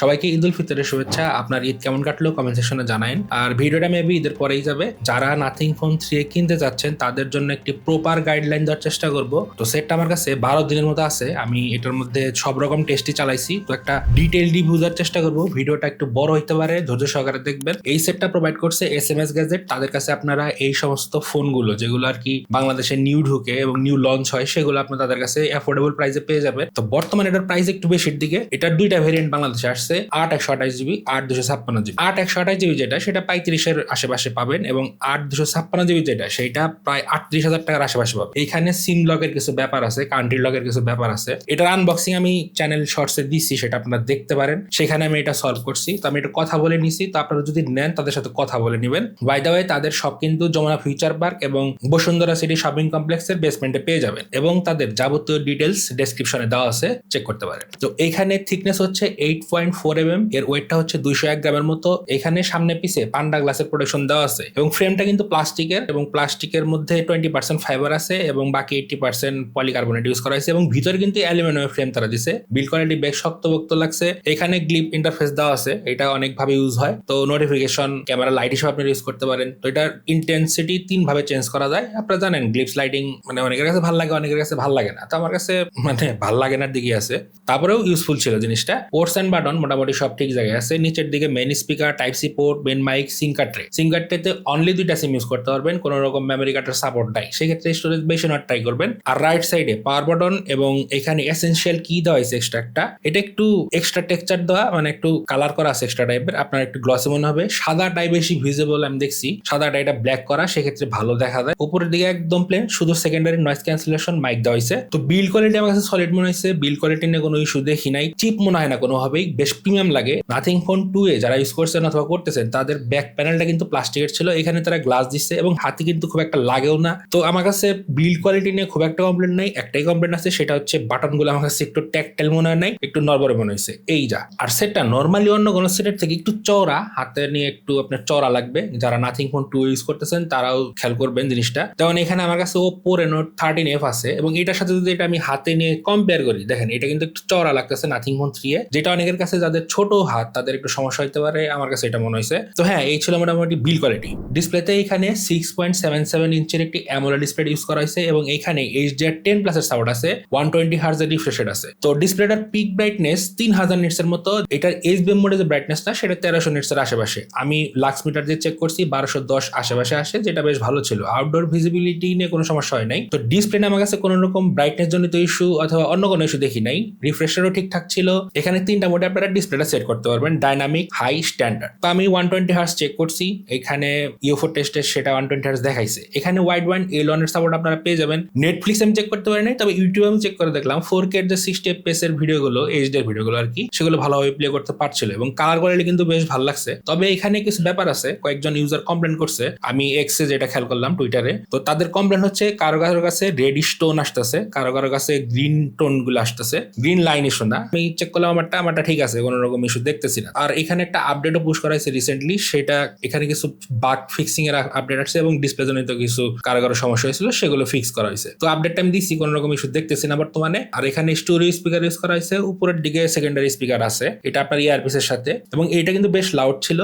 সবাইকে ঈদ উল ফিতরের শুভেচ্ছা। আপনার ঈদ কেমন কাটলো কমেন্ট সেকশনে জানান আর ভিডিওটা মেবি ঈদের পরেই যাবে। যারা নাথিং ফোন থ্রি কিনতে যাচ্ছেন, তাদের জন্য একটি প্রপার গাইডলাইন দেওয়ার চেষ্টা করব। তো সেটটা আমার কাছে বারো দিনের মতো আছে। আমি এটার মধ্যে সব রকম টেস্টই চালাইছি। তো একটা ডিটেল রিভিউ দেওয়ার চেষ্টা করব। ভিডিওটা একটু বড় হইতে পারে, ধৈর্য সহকারে দেখবেন। এই সেটটা প্রোভাইড করছে এস এম এস গ্যাজেট তাদের কাছে আপনারা এই সমস্ত ফোনগুলো, যেগুলো আর কি বাংলাদেশে নিউ ঢুকে এবং নিউ লঞ্চ হয়, সেগুলো আপনার তাদের কাছে অ্যাফোর্ডেবল প্রাইসে পেয়ে যাবেন। তো বর্তমানে এটার প্রাইস একটু বেশির দিকে। এটার দুইটা ভেরিয়েন্ট বাংলাদেশে আসছে। আট একশো আঠাশ জিবি, আট দুশো ছাপ্পান্ন জিবি। আট একশো আঠাশ জিবি যেটা, সেটা পঁয়ত্রিশের আশেপাশে পাবেন এবং আট দুশো ছাপ্পান্ন জিবি যেটা, সেটা প্রায় আটত্রিশ হাজার টাকার আশেপাশে পাবেন। এইখানে সিম লগের কিছু ব্যাপার আছে কান্ট্রি লগের কিছু ব্যাপার আছে। এটার আনবক্সিং আমি চ্যানেল শর্টসে দিচ্ছি সেটা আপনারা দেখতে পারেন। সেখানে আমি এটা সলভ করছি। তো আমি এটা কথা বলে নিছি, তো আপনারা যদি নেন, তাদের সাথে কথা বলে নেবেন। বাই দা ওয়ে তাদের সব কিন্তু যমুনা ফিউচার পার্ক এবং বসুন্ধরা সিটি শপিং কমপ্লেক্সের বেসমেন্টে পেয়ে যাবেন এবং তাদের যাবতীয় ডিটেলস ডেসক্রিপশনে দেওয়া আছে চেক করতে পারেন। তো এইখানে থিকনেস হচ্ছে eight point four m m এর ওয়েটটা হচ্ছে দুইশো এক গ্রামের মতো। এখানে সামনে পিছে পান্ডা গ্লাসের প্রোটেকশন দেওয়া আছে। এবং ফ্রেমটা কিন্তু প্লাস্টিকের এবং প্লাস্টিকের মধ্যে টোয়েন্টি পার্সেন্ট ফাইবার আছে, এবং বাকি এইটটি পার্সেন্ট পলিকার্বনেট ইউজ করা হয়েছে। এবং ভিতরে কিন্তু অ্যালুমিনিয়াম ফ্রেম তারা দিছে। বিল কোয়ালিটি বেশ শক্তভক্ত লাগছে। এখানে গ্লিপ ইন্টারফেস দেওয়া আছে। এটা অনেক ভাবে ইউজ হয়। তো নোটিফিকেশন ক্যামেরা লাইট হিসেবে আপনি ইউজ করতে পারেন। তো এটার ইন্টেন্সিটি তিন ভাবে চেঞ্জ করা যায়। আপনারা জানেন গ্লিপস লাইটিং মানে অনেকের কাছে ভালো লাগে, অনেকের কাছে ভালো লাগে না। তো আমার কাছে মানে ভালো লাগে না দিকে আছে। তারপরেও ইউজফুল ছিল জিনিসটা। পোর্টস অ্যান্ড বাটন মোটামুটি সব ঠিক জায়গায়। আছে নিচের দিকে main speaker type C port main mic SIM card tray SIM card ট্রেতে অনলি দুইটা সিম ইউজ করতে পারবেন, কোনো রকম মেমোরি কার্ডের সাপোর্ট নাই। সেক্ষেত্রে স্টোরেজ বেশি নেওয়ার ট্রাই করবেন। আর রাইট সাইডে পাওয়ার বাটন এবং এখানে এসেনশিয়াল কি দেওয়া হয়েছে এক্সট্রা একটা। এটা একটু এক্সট্রা টেক্সচার দেওয়া মানে একটু কালার করা আছে এক্সট্রা টাইপের আপনার একটু গ্লসি মনে হবে। সাদাটাই বেশি ভিজিবল আমি দেখছি। সাদাটা এটা ব্ল্যাক করা, সেক্ষেত্রে ভালো দেখা যায়। উপরের দিকে একদম প্লেন শুধু সেকেন্ডারি নয়েজ ক্যান্সেলেশন মাইক দেওয়া হয়েছে। তো বিল কোয়ালিটি আমার কাছে সলিড মনে হয়েছে। বিল কোয়ালিটি নিয়ে কোনো ইস্যু দেখি নাই। চিপ মনে হয় না কোনোভাবেই। বেশ প্রিমিয়াম লাগে। নাথিং ফোন টু এ যারা ইউজ করছেন অথবা করতেছেন, তাদের ব্যাক প্যানেলটা কিন্তু প্লাস্টিকের ছিল। এখানে তারা গ্লাস দিচ্ছে এবং হাতে কিন্তু খুব একটা লাগেও না। তো আমার কাছে বিল কোয়ালিটি নিয়ে খুব একটা কমপ্লেন নাই। একটাই কমপ্লেন আছে, সেটা হচ্ছে বাটনগুলো আমার কাছে একটু ট্যাকটাইল মনে হয় নাই, একটু নরবরে মনে হয়েছে। এই যা। আর সেটটা নর্মালি অন্য কোনো সেটের থেকে একটু চওড়া, হাতে নিয়ে একটু আপনার চওড়া লাগবে। যারা নাথিং ফোন টু ইউজ করতেছেন, তারাও খেয়াল করবেন জিনিসটা। যেমন এখানে আমার কাছে ওপো রেনো থার্টিন এফ আছে এবং এটার সাথে যদি এটা আমি হাতে নিয়ে কম্পেয়ার করি, দেখেন এটা কিন্তু একটু চওড়া লাগতেছে নাথিং ফোন থ্রি এ, যেটা অনেকের কাছে যাদের ছোট হাত, তাদের একটু সমস্যা হতে পারে, আমার কাছে এটা মনে হয়েছে তো হ্যাঁ এই ছিল মোটামুটি বিল কোয়ালিটি ডিসপ্লেতে এখানে সিক্স পয়েন্ট সেভেন সেভেন ইঞ্চের একটি অ্যামোলা ডিসপ্লে ইউজ করা হয়েছে এবং এখানে এইচডিআর টেন প্লাসের সাপোর্ট আছে ওয়ান টোয়েন্টি হার্জের রিফ্রেশ আছে। তো ডিসপ্লেটার পিক ব্রাইটনেস তিন হাজার নিটসের মতো, এটার এইচ বিএম মোডে যে ব্রাইটনেসটা সেটা তেরোশো নিটসের আশেপাশে। আমি লাক্স মিটার দিয়ে চেক করছি, বারোশো দশ আশেপাশে আসে, যেটা বেশ ভালো ছিল। আউটডোর ভিজিবিলিটি নিয়ে কোনো সমস্যা হয় নাই। তো ডিসপ্লে আমার কাছে কোনো রকম ব্রাইটনেস জনিত ইস্যু অথবা অন্য কোনো ইস্যু দেখি নাই। রিফ্রেশারও ঠিকঠাক ছিল। এখানে তিনটা মোডে আপনারা ডিসপ্লেটা সেট করতে পারবেন ডাইনামিক হাই স্ট্যান্ডার্ড তো আমি ওয়ান টোয়েন্টি হার্স চেক করছি, এখানে ইউফো টেস্টে সেটা ওয়ান টোয়েন্টি হার্স দেখাইছে। এখানে ওয়াইড ওয়ান এ লনের সাপোর্ট আপনারা পেয়ে যাবেন। নেটফ্লিক্স আমি চেক করতে পারি নাই, তবে ইউটিউব আমি চেক করে দেখলাম ফোর কে যে সিক্সটি এফপিএস এর ভিডিওগুলো এইচডি এর ভিডিওগুলো আর কি, সেগুলো ভালোভাবে প্লে করতে পারছিল এবং কালার কোয়ালিটি কিন্তু বেশ ভালো লাগছে। তবে এখানে কিছু ব্যাপার আছে, কয়েকজন ইউজার কমপ্লেন করছে, আমি এক্সে যেটা খেয়াল করলাম টুইটারে তো তাদের কমপ্লেন হচ্ছে, কারও কারও কাছে রেডিশ টোন আসতেছে, কারও কারও কাছে গ্রিন টোনগুলো আসতেছে গ্রিন লাইন ইস্যু না আমি চেক করলাম, আমারটা আমারটা ঠিক আছে। কোনো রকম ইস্যু দেখতেছি না। আর এখানে একটা আপডেটও পুশ করা হয়েছে রিসেন্টলি সেটা এখানে কিছু বাগ ফিক্সিং এর আপডেট আসছে এবং ডিসপ্লে জনিত কিছু কারও কারও সমস্যা হয়েছিল, সেগুলো ফিক্স করা হয়েছে। তো আপডেট আমি দিচ্ছি কোনো রকম ইস্যু দেখতেছি না বর্তমানে আর এখানে স্টোরি স্পিকার ইউজ করা হয়েছে, উপরের দিকে সেকেন্ডারি স্পিকার আছে, এটা আপনার ইয়ারপিসের সাথে, এবং এটা কিন্তু বেশ লাউড ছিল।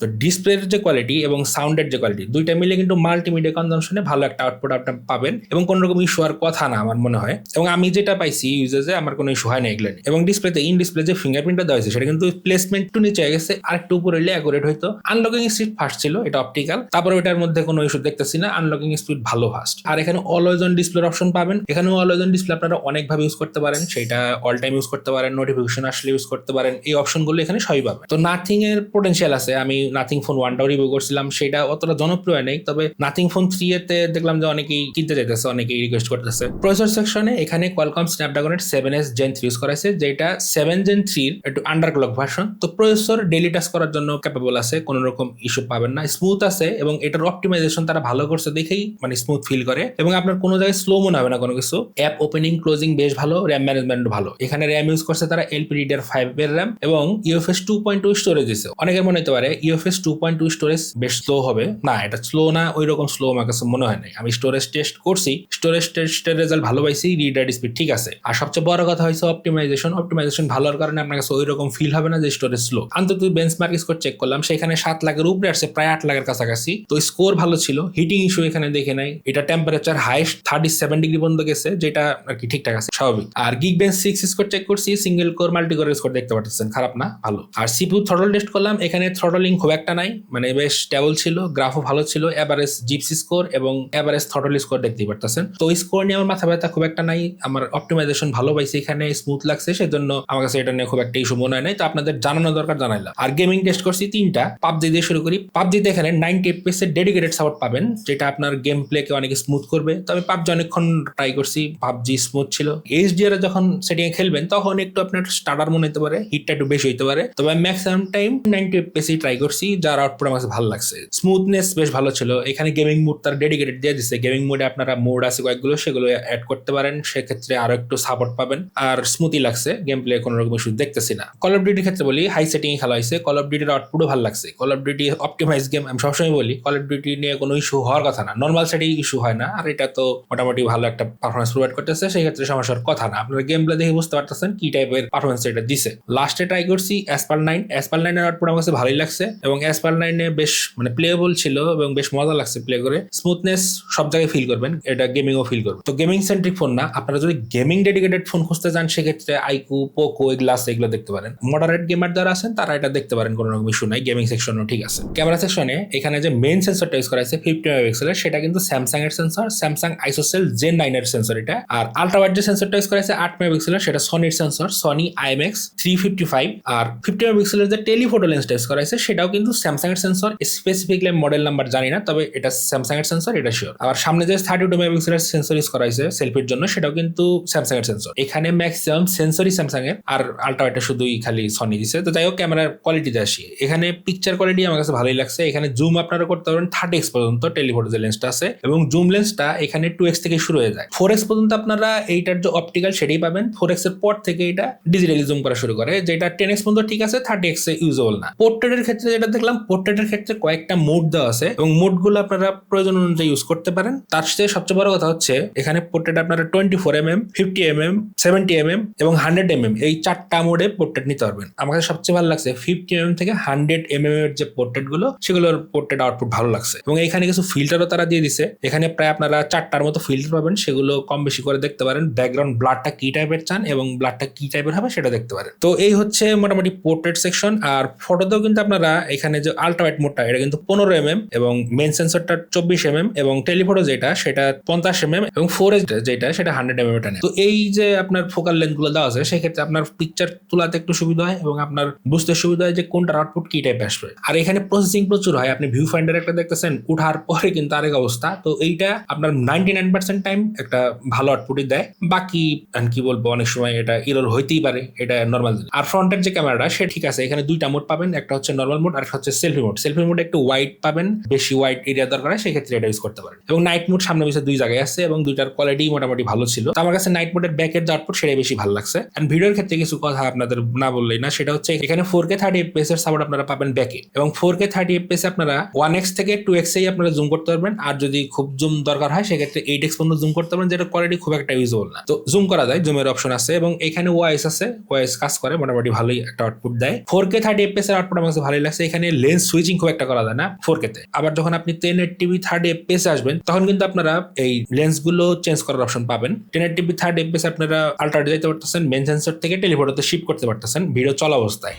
তো ডিসপ্লের যে কোয়ালিটি এবং সাউন্ডের যে কোয়ালিটি দুইটা মিলে কিন্তু মাল্টিমিডিয়া কনজামশনে ভালো একটা আউটপুট আপনি পাবেন এবং কোনো রকম ইস্যু আর কথা না আমার মনে হয়। এবং আমি যেটা পাইছি ইউজেজে আমার কোনো ইস্যু হয় না এগুলো। এবং ডিসপ্লেতে ইন ডিসপ্লে যে ফিঙ্গারপ্রিন্টটা দেওয়া হয়েছে, সেটা কিন্তু প্লেসমেন্ট একটু নিচে হয়ে গেছে আর একটু উপরে এলে অ্যাকুরেট হয়তো। আনলকিং স্পিড ফাস্ট ছিল, এটা অপটিক্যাল তারপরে ওটার মধ্যে কোনো ইস্যু দেখতেছি না আনলকিং স্পিড ভালো ফাস্ট আর এখানে অলওয়েজ অন ডিসপ্লের অপশন পাবেন। এখানে অলওয়েজ অন ডিসপ্লে আপনারা অনেকভাবে ইউজ করতে পারেন, সেটা অল টাইম ইউজ করতে পারেন নোটিফিকেশন আসলে ইউজ করতে পারেন, এই অপশনগুলো এখানে সবই পাবেন। তো নাথিং এর পোটেনশিয়াল আছে, আমি নাথিং ফোন ওয়ানটাও রিভিউ করছিলাম সেটা অতটা জনপ্রিয় নেই, তবে নাথিং ফোন থ্রি এতে দেখলাম যে অনেকেই কিনতে চাইতেছে, অনেকেই রিকোয়েস্ট করতেছে। প্রসেসর সেকশনে এখানে Qualcomm স্ন্যাপড্রাগনের seven S gen three use করা হয়েছে যেটা সেভেন জেন থ্রির একটু আন্ডারক্লক ভার্সন তো প্রসেসর ডেলি টাস্ক করার জন্য ক্যাপেবল আছে, কোনো রকম ইস্যু পাবেন না। স্মুথ আছে এবং এটার অপটিমাইজেশন তারা ভালো করছে দেখেই মানে স্মুথ ফিল করে। এবং আপনার কোনো জায়গায় স্লো মনে হবে না কোনো কিছু। অ্যাপ ওপেনিং ক্লোজিং বেশ ভালো র্যাম ম্যানেজমেন্ট ভালো। এখানে র্যাম ইউজ করছে তারা এলপি রিডার ফাইভ এর র্যাম এবং UFS two point two storage দিচ্ছে অনেকের মনে হতে পারে UFS UFS two point two storage বেশ স্লো হবে। না, এটা স্লো না ওই রকম স্লো আমার কাছে মনে হয় নাই। আমি স্টোরেজ টেস্ট করছি স্টোরেজ টেস্টের রেজাল্ট ভালো পাইছি রিডার স্পিড ঠিক আছে। আর সবচেয়ে বড় কথা হয়েছে অপটিমাইজেশন অপটিমাইজেশন ভালোর কারণে আপনার কাছে ওই রকম ফিল হবে না যে স্টোরেজ স্লো আন্তত বেঞ্চমার্ক স্কোর চেক করলাম, সেখানে সাত লাখের উপরে আসছে, প্রায় আট লাখের কাছাকাছি। তো স্কোর ভালো ছিল হিটিং ইস্যু এখানে দেখে নাই। এটা temperature highest thirty seven degree পর্যন্ত গেছে, যেটা আর কি ঠিকঠাক আছে, স্বাভাবিক। আর Geekbench six score check করছি single core multi core score দেখতে পাচ্ছেন, খারাপ না, ভালো। আর সিপিউ থ্রটল টেস্ট করলাম, এখানে থ্রটলিং খুব একটা নাই। মানে বেশ স্টেবল ছিল গ্রাফও ভালো ছিল এভারেজ জিপসি স্কোর এবং এভারেজ থ্রটল স্কোর দেখতেই পারতেছেন। তো স্কোর নিয়ে আমার মাথা ব্যথা খুব একটা নাই, আমার অপটিমাইজেশন ভালো পাইছি এখানে স্মুথ লাগছে, সেজন্য আমার কাছে এটা নিয়ে খুব একটা ইস্যু মনে হয় নাই। তো আপনাদের জানানো দরকার জানাইলাম। আর গেমিং টেস্ট করছি তিনটা, পাবজি দিয়ে শুরু করি। পাবজিতে এখানে নাইনটি এফপিএস এর ডেডিকেটেড সাপোর্ট পাবেন, যেটা আপনার গেম প্লেকে অনেক স্মুথ করবে। তো আমি পাবজি অনেকক্ষণ ট্রাই করছি, পাবজি স্মুথ ছিল। এইচডিআর যখন সেটিং খেলবেন, তখন একটু আপনার স্টার্টার মনে হতে পারে হিটটা একটু বেশি হইতে পারে। তবে maximum time ninety FPS try করছি। যার আউটপুট আমার ভালো লাগছে। স্মুথনেস বেশ ভালো ছিল। এখানে গেমিং মোড তার ডেডিকেটেড দিয়ে দিচ্ছে গেমিং মোডে আপনারা মোড আছে কয়েকগুলো, সেগুলো অ্যাড করতে পারেন। সেক্ষেত্রে আরও একটু সাপোর্ট পাবেন। আর স্মুথই লাগছে গেম প্লে কোনো রকম ইস্যু দেখতেছি না। কল অফ ডিউটির ক্ষেত্রে বলি হাই সেটিং খেলা হয়েছে। কল অফ ডিউটির আউটপুটও ভালো লাগছে। Call of Duty optimize game আমি সবসময় বলি কল অফ ডিউটি নিয়ে কোনো ইস্যু হওয়ার কথা না। নর্মাল সেটিং ইস্যু হয় না। আর এটা তো মোটামুটি ভালো একটা পারফরমেন্স প্রোভাইড করতেছে। সেই ক্ষেত্রে সমস্যার কথা না। আপনারা গেম প্লে দেখে বুঝতে পারতেছেন কি টাইপের পারফরমেন্স এটা দিছে। লাস্টে ট্রাই করছি অ্যাসপাল নাইন অ্যাসপাল নাইনের আউটপুট আমার কাছে ভালোই লাগছে। এবং অ্যাসপাল নাইনে বেশ মানে প্লেয়েবল ছিল এবং বেশ মজা লাগছে প্লে করে। স্মুথনেস সব জায়গায় ফিল করবেন, এটা গেমিংও ফিল করবেন তো গেমিং সেন্ট্রিক ফোন না, আপনারা যদি গেমিং ডেডিকেটেড ফোন খুঁজতে চান, সেক্ষেত্রে আইকু পোকো এগুলো আছে এগুলো দেখতে পারেন। মডারেট গেমার যারা আছেন, তারা এটা দেখতে পারেন, কোনো রকম ইস্যু নাই গেমিং সেকশনও ঠিক আছে। ক্যামেরা সেকশনে এখানে যে মেন সেন্সরটা ইউজ করা হয়েছে ফিফটি মেগাপিক্সেলের সেটা কিন্তু স্যামসাং এর সেন্সর স্যামসাং আইসোসেল জেন নাইনের সেন্সর এটা। আর আলট্রা ওয়াইড যে সেন্সরটা ইউজ করা হয়েছে, আট মেগাপিক্সেলের সেটা সনির sensor Sony IMX three fifty five আর ফিফটি মেগাপিক্সেলের যে টেলিফোটো লেন্সটা ইউজ করা হয়েছে, সেটাও কিন্তু স্যামসাং এর সেন্সর স্পেসিফিকলি মডেল নাম্বার জানি না, তবে এটা স্যামসাং এর সেন্সর এটা শিওর আবার সামনে যে থার্টি টু মেগাপিক্সেলের সেন্সর ইউজ করা হয়েছে সেলফির জন্য, সেটাও কিন্তু স্যামসাং এর সেন্সর এখানে ম্যাক্সিমাম সেন্সরই স্যামসাং এর, আর আলট্রা ওয়াইডটা শুধুই খালি সনি দিছে। তো যাই হোক ক্যামেরার কোয়ালিটিতে আসি। এখানে পিকচার কোয়ালিটি আমার কাছে ভালোই লাগছে। এখানে জুম আপনারা করতে পারবেন থার্টি এক্স পর্যন্ত টেলিফোটো যে লেন্সটা আছে, এবং জুম লেন্সটা এখানে টু এক্স থেকে শুরু হয়ে যায়। ফোর এক্স পর্যন্ত আপনারা এইটার যে অপটিক্যাল সেটাই পাবেন। ফোর এক্সের পর থেকে এটা ডিজিটালি জুম করা শুরু করে, যেটা টেন এক্স পর্যন্ত ঠিক আছে থার্টি এক্স ইউজেবল না। পোর্ট্রেটের ক্ষেত্রে যেটা দেখলাম পোর্ট্রেটের ক্ষেত্রে কয়েকটা মোড দেওয়া আছে এবং মোডগুলো আপনারা প্রয়োজন অনুযায়ী ইউজ করতে পারেন। তার সাথে সবচেয়ে বড় কথা হচ্ছে, এখানে পোর্ট্রেট আপনারা twenty four m m fifty m m seventy m m এবং হান্ড্রেড এম এম এই চারটা মোডে পোর্ট্রেট নিতে পারবেন। আমার কাছে সবচেয়ে ভালো লাগছে ফিফটি এম এম থেকে হান্ড্রেড এম এম এর যে পোর্ট্রেটগুলো, সেগুলোর পোর্ট্রেট আউটপুট ভালো লাগছে। এবং এখানে কিছু ফিল্টারও তারা দিয়ে দিছে। এখানে প্রায় আপনারা চারটার মতো ফিল্টার পাবেন, সেগুলো কম বেশি করে দেখতে পারেন। ব্যাকগ্রাউন্ড ব্লাডটা কি টাইপের চান এবং ব্লাডটা কি টাইপের হবে সেটা দেখতে পারেন। তো এই হচ্ছে মোটামুটি পোর্ট্রেট সেকশন আর ফটোতেও কিন্তু আপনারা এখানে যে আল্ট্রাওয়াইট মোডটা এটা কিন্তু পনেরো এম এম এবং মেন সেন্সরটা চব্বিশ এম এম এবং টেলিফোটো যেটা, সেটা পঞ্চাশ এম এম এবং ফোর এস যেটা, সেটা হান্ড্রেড এম এম এটা। তো এই যে আপনার ফোকাল লেন্থগুলো দেওয়া আছে, সেক্ষেত্রে আপনার পিকচার তোলাতে একটু সুবিধা হয় এবং আপনার বুঝতে সুবিধা হয় যে কোনটার আউটপুট কি টাইপে আসবে। আর এখানে প্রসেসিং প্রচুর হয়। আপনি ভিউ ফাইন্ডার একটা দেখতেছেন, উঠার পরে কিন্তু আরেক অবস্থা। তো এইটা আপনার নাইনটি নাইন পার্সেন্ট টাইম একটা ভালো আউটপুটই দেয়। বাকি কি বলব, অনেক সময় এটা ইরোর হইতেই পারে। এটা নর্মাল আর ফ্রন্টের যে ক্যামেরাটা সে ঠিক আছে। এখানে দুইটা মোড পাবেন। একটা হচ্ছে নর্মাল মোড আর হচ্ছে সেলফি মোড সেলফি মোড একটু ওয়াইড পাবেন, বেশি ওয়াইড এরিয়া দরকার হয় সেক্ষেত্রে এটা ইউজ করতে পারেন। এবং নাইট মোড সামনে পিছিয়ে দুই জায়গায় আছে এবং দুইটার কোয়ালিটি মোটামুটি ভালো ছিল। তো আমার কাছে নাইট মোডের ব্যাকের যে আউটপুট সেটাই বেশি ভালো লাগছে। এন্ড ভিডিওর ক্ষেত্রে কিছু কথা আপনাদের না বললেই না, সেটা হচ্ছে এখানে ফোর কে থার্টি এফপিএস এর সাপোর্ট আপনারা পাবেন ব্যাকে এবং four K thirty F FPS আপনারা ওয়ান এক্স থেকে টু এক্স এই আপনারা জুম করতে পারবেন। আর যদি খুব জুম দরকার হয়, সেক্ষেত্রে এইট এক্স পর্যন্ত জুম করতে পারবেন, যেটা কোয়ালিটি খুব একটা ইউজেবল না। তো জুম করা যায় জুমের অপশন আছে এবং এখানে ওয়াইস আছে ওয়াইস কাজ করে, মোটামুটি ভালোই একটা আউটপুট দেয়। ফোর কে থার্টি এফপিএস এর আউটপুট আমার কাছে ভালোই লাগছে। এখানে লেন্স সুইচিং খুব একটা করা যায় না ফোর কে তে। আবার যখন আপনি টেন এর টিভি থার্ড এফপিএস আসবেন, তখন কিন্তু আপনারা এই লেন্সগুলো চেঞ্জ করার অপশন পাবেন। টেন এর টিভি থার্ড এফপিএস আপনারা আল্ট্রা যেতে পারতেছেন মেন সেন্সর থেকে টেলিফোটোতে শিফট করতে পারতেছেন ভিডিও চলা অবস্থায়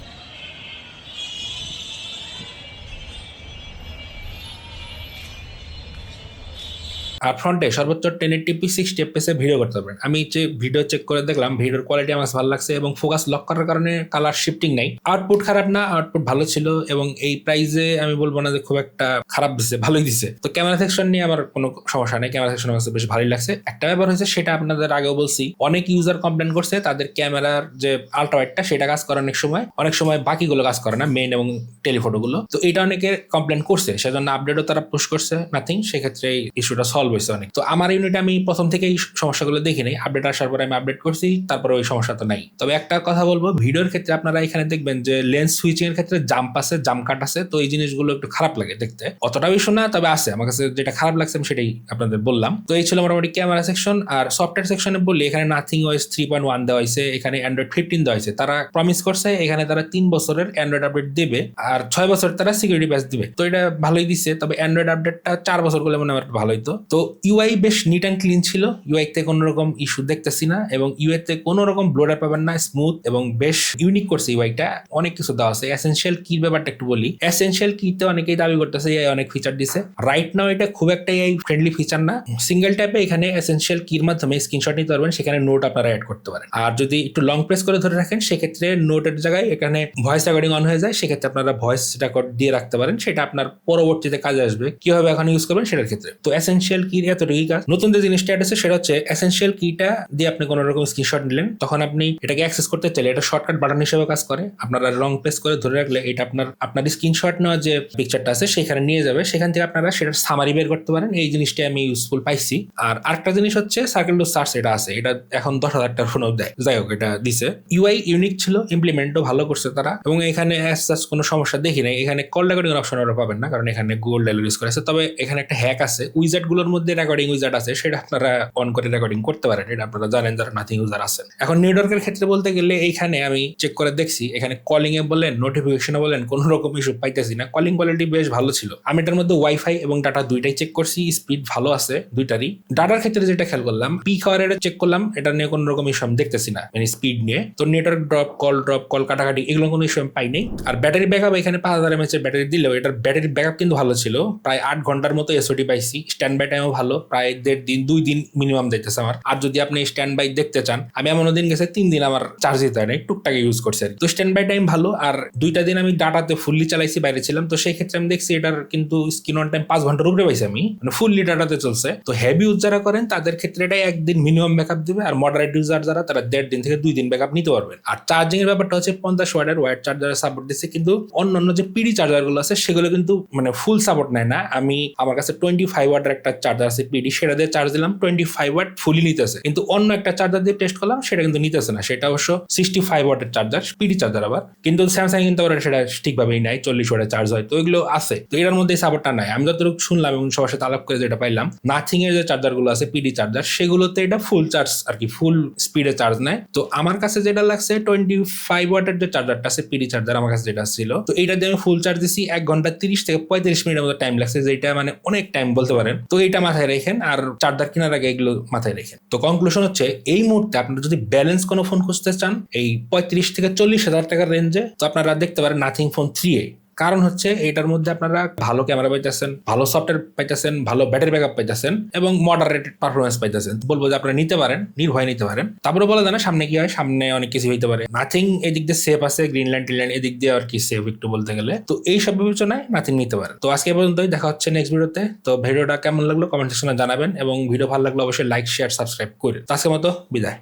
আর ফ্রন্টে সর্বোচ্চ টেন টিপি সিক্সটি এফপিএসে ভিডিও করতে পারবেন। আমি যে ভিডিও চেক করে দেখলাম ভিডিওর কোয়ালিটি আমার ভালো লাগছে এবং ফোকাস লক করার কারণে কালার শিফটিং নাই। আউটপুট খারাপ না আউটপুট ভালো ছিল এবং এই প্রাইসে আমি বলব না যে খুব একটা খারাপ দিছে, ভালোই দিছে। তো ক্যামেরা সেকশন নিয়ে আমার কোনো সমস্যা নেই ক্যামেরা সেকশন আমার বেশ ভালোই লাগছে। একটা ব্যাপার হয়েছে, সেটা আপনাদের আগেও বলছি, অনেক ইউজার কমপ্লেন করছে, তাদের ক্যামেরার যে আল্ট্রাওয়াইটটা সেটা কাজ করে অনেক সময়। অনেক সময় বাকিগুলো কাজ করে না মেন এবং টেলিফোটোগুলো তো এটা অনেকে কমপ্লেন করছে, সেজন্য আপডেটও তারা পুশ করছে নাথিং সেক্ষেত্রে এই ইস্যুটা সলভ সলভ হয়েছে অনেক। তো আমার ইউনিটে আমি প্রথম থেকেই সমস্যাগুলো দেখি নাই। আপডেট আসার পরে আমি আপডেট করছি, তারপরে ওই সমস্যা তো নাই। তবে একটা কথা বলব, ভিডিওর ক্ষেত্রে আপনারা এখানে দেখবেন যে লেন্স সুইচিং এর ক্ষেত্রে জাম্প আছে জাম্প কাট আছে, তো এই জিনিসগুলো একটু খারাপ লাগে দেখতে। অতটা বেশি না, তবে আছে। আমার কাছে যেটা খারাপ লাগছে, আমি সেটাই আপনাদের বললাম। তো এই ছিল মোটামুটি ক্যামেরা সেকশন আর সফটওয়্যার সেকশনে বললি এখানে Nothing OS three point one দেওয়া হয়েছে, এখানে অ্যান্ড্রয়েড ফিফটিন দেওয়া হয়েছে। তারা প্রমিস করছে, এখানে তারা তিন বছরের অ্যান্ড্রয়েড আপডেট দেবে, আর ছয় বছর তারা সিকিউরিটি প্যাচ দিবে। তো এটা ভালোই দিচ্ছে, তবে অ্যান্ড্রয়েড আপডেটটা চার বছর করলে মনে হয় ভালোই তো তো ইউআই বেশ নিট অ্যান্ড ক্লিন ছিল। ইউআই তে কোনো রকম ইস্যু দেখতেছি না এবং ইউআই তে কোনো রকম ব্লোডার পাবেন না স্মুথ এবং বেশ ইউনিক করছে ইউআইটা অনেক কিছু দেওয়া আছে। এসেনশিয়াল কির ব্যাপারটা একটু বলি। এসেনশিয়াল কিতে অনেকেই দাবি করতেছে এআই অনেক ফিচার দিছে। রাইট নাও এটা খুব একটা এআই ফ্রেন্ডলি ফিচার না। সিঙ্গেল ট্যাপে এখানে এসেনশিয়াল কির মাধ্যমে স্ক্রিনশট নিতে পারবেন, সেখানে নোট আপনারা অ্যাড করতে পারেন। আর যদি একটু লং প্রেস করে ধরে রাখেন, সেক্ষেত্রে নোটের জায়গায় এখানে ভয়েস রেকর্ডিং অন হয়ে যায়। সেক্ষেত্রে আপনারা ভয়েস রেকর্ড দিয়ে রাখতে পারেন। সেটা আপনার পরবর্তীতে কাজে আসবে। কীভাবে এখন ইউজ করবেন সেটার ক্ষেত্রে। তো এসেনশিয়াল কির এতটুকুই কাজ। নতুন যে জিনিসটা আছে সেটা হচ্ছে এসেনশিয়াল কিটা দিয়ে আপনি কোনো রকম স্ক্রিনশট নিলেন। তখন আপনি এটাকে অ্যাক্সেস করতে চাইলে এটা শর্টকাট বাটন হিসেবে কাজ করে। আপনারা লং প্রেস করে ধরে রাখলে এটা আপনার আপনার স্ক্রিনশট নেওয়া যে পিকচারটা আছে সেখানে নিয়ে যাবে। সেখান থেকে আপনারা সেটার সামারি বের করতে পারেন। এই জিনিসটা আমি ইউজফুল পাইছি। আর আরেকটা জিনিস হচ্ছে সার্কেল টু সার্চ এটা আছে। এটা এখন দশ হাজার টাকার ফোনও দেয়। যাই হোক, এটা দিছে। ইউআই ইউনিক ছিল ইমপ্লিমেন্টও ভালো করছে তারা। এবং এখানে অ্যাজ সাচ কোনো সমস্যা দেখি নাই। এখানে কল রেকর্ডিং অপশন ওরা পাবেন না, কারণ এখানে গুগল ডায়াল ইউজ করেছে। তবে এখানে একটা হ্যাক আছে। উইজার্ডগুলোর মধ্যে রেকর্ডিং উইজার্ড আছে, সেটা আপনারা অন করে রেকর্ডিং করতে পারেন, এটা আপনারা জানেন যারা নাথিং ইউজার আছেন। এখন নেটওয়ার্কের ক্ষেত্রে বলতে গেলে এইখানে আমি চেক করে দেখছি, এখানে কলিং এ বলেন নোটিফিকেশনে বলেন, কোনো রকম ইস্যু পাইতেছি না। কলিং কোয়ালিটি বেশ ভালো ছিল। আমি এটার মধ্যে ওয়াইফাই এবং ডাটা দুইটাই চেক করছি স্পিড ভালো আছে দুইটারই। ডাটার ক্ষেত্রে যেটা খেয়াল করলাম পিক আওয়ার এটা চেক করলাম, এটা নিয়ে কোনো রকম ইস্যু আমি দেখতেছি না মানে স্পিড নিয়ে। তো network drop call drop call কাটাকাটি, এগুলো কোনো ইস্যু আমি পাইনি। আর ব্যাটারি ব্যাকআপ এখানে পাঁচ হাজার এমএচ ব্যাটারি দিলেও, এটার ব্যাটারি ব্যাকআপ কিন্তু ভালো ছিল। প্রায় আট ঘণ্টার মতো এসওটি পাইছি স্ট্যান্ড বাই টাইমও ভালো, প্রায় দেড় দিন, দুই দিন মিনিমাম দিতেছে আমার। আর যদি আপনি স্ট্যান্ড বাই দেখতে চান, আমি এমন দিন গেছে, তিন দিন আমার চার্জ দিতে না টুকটাক ইউজ করছি আর তো স্ট্যান্ড বাই টাইম ভালো, আর দুইটা দিন আমি ডাটাতে ফুললি চালাইছি, বাইরে ছিলাম, তো সেই ক্ষেত্রে আমি দেখছি এটার কিন্তু স্ক্রিন অন টাইম পাঁচ ঘণ্টার উপরে পাইছি আমি মানে ফুললি ডাটাতে চলছে। তো হেভি ইউজ যারা করেন, তাদের ক্ষেত্রে এটা একদিন মিনিমাম ব্যাকআপ দিবে, আর মডারেট ইউজার যারা, তারা দেড় দিন থেকে দুই দিন ব্যাকআপ নিতে পারবেন আর চার্জিং এর ব্যাপারটা হচ্ছে পঞ্চাশ ওয়াটের ওয়াইড চার্জার সাপোর্ট দিচ্ছে, কিন্তু অন্যান্য যে পিডি চার্জারগুলো আছে, সেগুলো কিন্তু মানে ফুল সাপোর্ট নেয় না। আমি, আমার কাছে টোয়েন্টি ফাইভ ওয়াটের একটা চার্জার আছে পিডি সেটা দিয়ে চার্জ দিলাম টোয়েন্টি ফাইভ ওয়াট ফুলি নিতেছে। কিন্তু অন্য একটা চার্জার দিয়ে টেস্ট করলাম, সেটা কিন্তু নিতেছে না। সেটা অবশ্য সিক্সটি ফাইভ ওয়াটের চার্জার পিডি চার্জার আবার। কিন্তু স্যামসাং কিন্তু আবার সেটা ঠিকভাবেই নাই চল্লিশ ওয়াটের চার্জ হয়, তো এগুলো আছে। তো এটার মধ্যে সাপোর্টটা নাই। আমি যতটুকু শুনলাম এবং সবার সাথে আলাপ করে যেটা পাইলাম নাথিং এর যে চার্জারগুলো আছে পিডি চার্জার সেগুলোতে এটা ফুল চার্জ আর কি ফুল স্পিডে চার্জ নেয়। তো আমার কাছে যেটা লাগছে টোয়েন্টি ফাইভ ওয়াটের যে চার্জারটা আছে পিডি চার্জার আমার কাছে যেটা ছিল, তো এটা দিয়ে আমি ফুল চার্জ দিছি এক ঘণ্টা তিরিশ থেকে পঁয়ত্রিশ মিনিটের মতো টাইম লাগছে, যেটা মানে অনেক টাইম বলতে পারেন। তো এইটা মাথায় রেখেন আর চার্জার কেনার আগে এগুলো মাথায় রেখেন। তো কনক্লুশন হচ্ছে, এই মুহূর্তে আপনারা যদি ব্যালেন্স কোনো ফোন খুঁজতে চান, এই পঁয়ত্রিশ থেকে চল্লিশ হাজার টাকার রেঞ্জে তো আপনারা দেখতে পারেন নাথিং ফোন থ্রি এ কারণ হচ্ছে এটার মধ্যে আপনারা ভালো ক্যামেরা পাইতেছেন, ভালো সফটওয়্যার পাইতেছেন, ভালো ব্যাটারি ব্যাকআপ পাইতেছেন এবং মডারেটেড পারফরমেন্স পাইতেছেন। বলব যে আপনারা নিতে পারেন, নির্ভয় নিতে পারেন। তারপরে বলা যায় না, সামনে কি হয়? সামনে অনেক কিছু হইতে পারে। নাথিং এদিক দিয়ে সেফ আছে গ্রিনল্যান্ড টিনল্যান্ড এদিক দিয়ে আর কি সেফ একটু বলতে গেলে। তো এই সব বিবেচনায় নাথিং নিতে পারেন। তো আজকে এ পর্যন্তই, দেখা হচ্ছে নেক্সট ভিডিওতে তো ভিডিওটা কেমন লাগল? কমেন্ট সেকশনে জানাবেন এবং ভিডিও ভালো লাগল অবশ্যই লাইক শেয়ার সাবস্ক্রাইব করে। তো আজকের মতো, বিদায়।